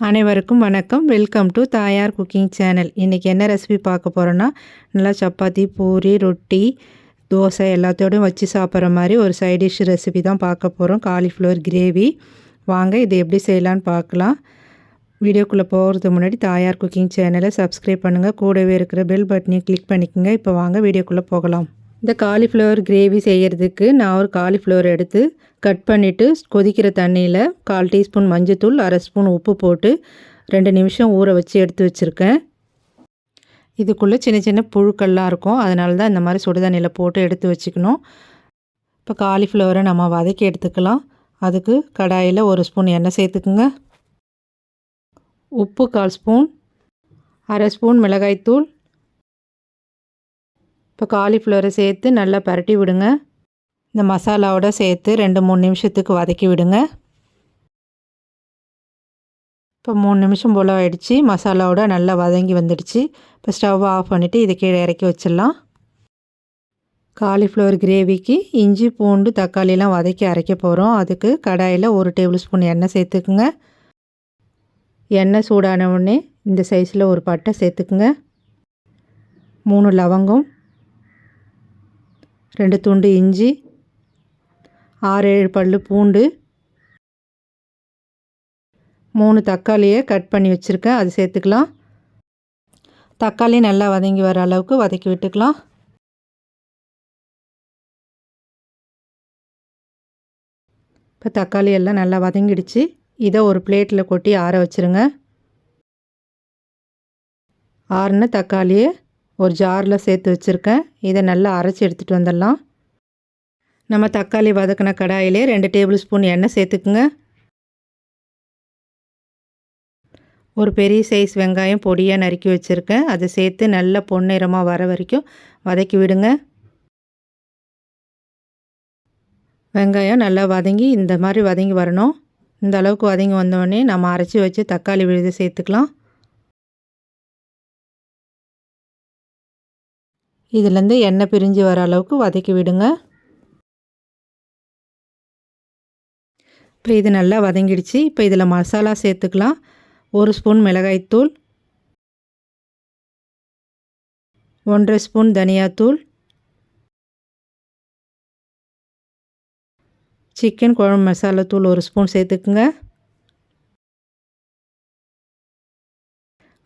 அனைவருக்கும் வணக்கம். Welcome to தாயார் குக்கிங் சேனல். இன்றைக்கி என்ன ரெசிபி பார்க்க போகிறோன்னா நல்லா சப்பாத்தி பூரி ரொட்டி தோசை எல்லாத்தோடையும் வச்சு சாப்பிட்ற மாதிரி ஒரு சைட் டிஷ் ரெசிபி தான் பார்க்க போகிறோம் காலிஃப்ளவர் கிரேவி வாங்க இது எப்படி செய்யலான்னு பார்க்கலாம். வீடியோக்குள்ளே போகிறதுக்கு முன்னாடி தாயார் குக்கிங் சேனலை சப்ஸ்கிரைப் பண்ணுங்கள் கூடவே இருக்கிற பெல் பட்டனையும் கிளிக் பண்ணிக்கோங்க. இப்போ வாங்க வீடியோக்குள்ளே போகலாம். இந்த காலிஃப்ளவர் கிரேவி செய்கிறதுக்கு நான் ஒரு காலிஃப்ளவர் எடுத்து கட் பண்ணிவிட்டு கொதிக்கிற தண்ணியில் கால் டீஸ்பூன் மஞ்சத்தூள் அரை ஸ்பூன் உப்பு போட்டு ரெண்டு நிமிஷம் ஊற வச்சு எடுத்து வச்சுருக்கேன். இதுக்குள்ளே சின்ன சின்ன புழுக்கள்லாம் இருக்கும். அதனால தான் இந்த மாதிரி சுடுதண்ணியில் போட்டு எடுத்து வச்சுக்கணும். இப்போ காலிஃப்ளவரை நம்ம வதக்கி எடுத்துக்கலாம். அதுக்கு கடாயில் ஒரு ஸ்பூன் எண்ணெய் சேர்த்துக்குங்க. உப்பு கால் ஸ்பூன் அரை ஸ்பூன் மிளகாய்த்தூள் இப்போ காலிஃப்ளவரை சேர்த்து நல்லா பரட்டி விடுங்க. இந்த மசாலாவோட சேர்த்து ரெண்டு மூணு நிமிஷத்துக்கு வதக்கி விடுங்க. இப்போ மூணு நிமிஷம் போல் ஆகிடுச்சு மசாலாவோட நல்லா வதங்கி வந்துடுச்சு. இப்போ ஸ்டவ் ஆஃப் பண்ணிவிட்டு இதை கீழே இறக்கி வச்சிடலாம். காலிஃப்ளவர் கிரேவிக்கு இஞ்சி பூண்டு தக்காளிலாம் வதக்கி அரைக்க போகிறோம் அதுக்கு கடாயில் ஒரு டேபிள் ஸ்பூன் எண்ணெய் சேர்த்துக்குங்க. எண்ணெய் சூடான உடனே இந்த சைஸில் ஒரு பட்டை சேர்த்துக்குங்க. மூணு லவங்கம் ரெண்டு துண்டு இஞ்சி ஆறு ஏழு பல் பூண்டு மூணு தக்காளியை கட் பண்ணி வச்சுருக்கேன். அது சேர்த்துக்கலாம். தக்காளி நல்லா வதங்கி வர அளவுக்கு வதக்கி விட்டுக்கலாம். இப்போ தக்காளி எல்லாம் நல்லா வதங்கிடுச்சு. இதை ஒரு பிளேட்டில் கொட்டி ஆற வச்சுருங்க. ஆறுன தக்காளியை ஒரு ஜாரில் சேர்த்து வச்சுருக்கேன். இதை நல்லா அரைச்சி எடுத்துகிட்டு வந்துடலாம். நம்ம தக்காளி வதக்கின கடாயிலே ரெண்டு டேபிள் ஸ்பூன் எண்ணெய் சேர்த்துக்குங்க. ஒரு பெரிய சைஸ் வெங்காயம் பொடியாக நறுக்கி வச்சுருக்கேன். அதை சேர்த்து நல்லா பொன்னிறமாக வர வரைக்கும் வதக்கி விடுங்க. வெங்காயம் நல்லா வதங்கி இந்த மாதிரி வதங்கி வரணும். இந்த அளவுக்கு வதங்கி வந்தோடனே நம்ம அரைச்சி வச்சு தக்காளி விழுது சேர்த்துக்கலாம். இதுலேருந்து எண்ணெய் பிரிஞ்சு வர அளவுக்கு வதக்கி விடுங்க. இப்போ இது நல்லா வதங்கிடுச்சு. இப்போ இதில் மசாலா சேர்த்துக்கலாம். ஒரு ஸ்பூன் மிளகாய்த்தூள் ஒன்றரை ஸ்பூன் தனியாத்தூள் சிக்கன் குழம்பு மசாலா தூள் ஒரு ஸ்பூன் சேர்த்துக்குங்க.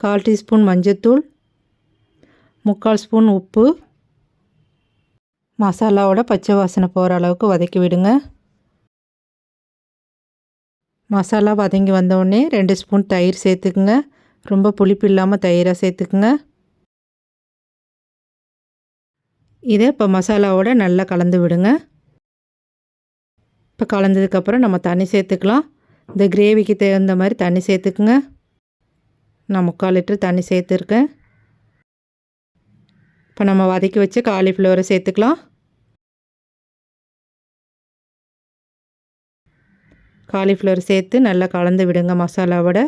கால் டீஸ்பூன் மஞ்சத்தூள். முக்கால் ஸ்பூன் உப்பு. மசாலாவோட பச்சை வாசனை போகிற அளவுக்கு வதக்கி விடுங்க. மசாலா வதங்கி வந்தவுடனே ரெண்டு ஸ்பூன் தயிர் சேர்த்துக்குங்க. ரொம்ப புளிப்பு இல்லாமல் தயிராக சேர்த்துக்குங்க. இதை இப்போ மசாலாவோட நல்லா கலந்து விடுங்க. இப்போ கலந்ததுக்கப்புறம் நம்ம தண்ணி சேர்த்துக்கலாம். இந்த கிரேவிக்கு தகுந்த மாதிரி தண்ணி சேர்த்துக்குங்க. நான் முக்கால் லிட்டர் தண்ணி சேர்த்துருக்கேன். இப்போ நம்ம வதக்கி வச்சு காலிஃப்ளவரை சேர்த்துக்கலாம். காலிஃப்ளவர் சேர்த்து நல்லா கலந்து விடுங்க மசாலாவோட.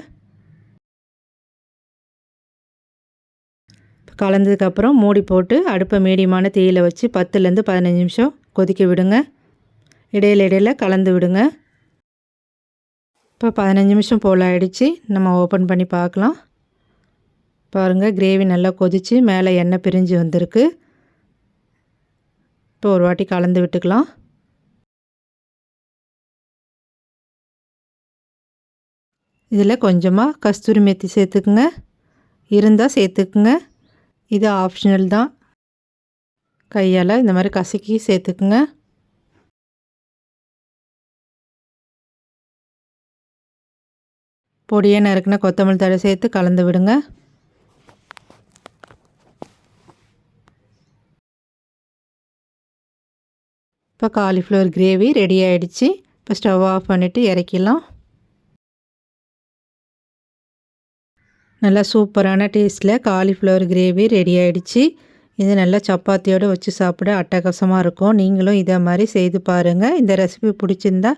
கலந்ததுக்கப்புறம் மூடி போட்டு அடுப்பை மீடியமான தீயில் வச்சு பத்துலேருந்து பதினஞ்சு நிமிஷம் கொதிக்க விடுங்க. இடையில இடையில் கலந்து விடுங்க. இப்போ பதினஞ்சு நிமிஷம் போல் ஆகிடுச்சி நம்ம ஓப்பன் பண்ணி பார்க்கலாம். பாருங்கள் கிரேவி நல்லா கொதித்து மேலே எண்ணெய் பிரிஞ்சு வந்திருக்கு. இப்போ ஒரு வாட்டி கலந்து விட்டுக்கலாம். இதில் கொஞ்சமாக கஸ்தூரி மெத்தி சேர்த்துக்குங்க. இருந்தால் சேர்த்துக்குங்க. இது ஆப்ஷனல் தான். கையால் இந்த மாதிரி கசக்கி சேர்த்துக்குங்க. பொடியை நறுக்குனா கொத்தமல்லி தடை சேர்த்து கலந்து விடுங்க. இப்போ காலிஃப்ளவர் கிரேவி ரெடி ஆகிடுச்சு இப்போ ஸ்டவ் ஆஃப் பண்ணிவிட்டு இறக்கிடலாம். நல்லா சூப்பரான டேஸ்ட்டில் காலிஃப்ளவர் கிரேவி ரெடி ஆகிடுச்சு இது நல்லா சப்பாத்தியோடு வச்சு சாப்பிட அட்டகாசமாக இருக்கும். நீங்களும் இதை மாதிரி செய்து பாருங்கள் இந்த ரெசிபி பிடிச்சிருந்தா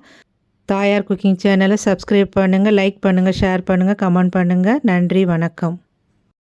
தாயார் குக்கிங் சேனலை சப்ஸ்கிரைப் பண்ணுங்கள் லைக் பண்ணுங்கள் ஷேர் பண்ணுங்கள் கமெண்ட் பண்ணுங்கள் நன்றி வணக்கம்.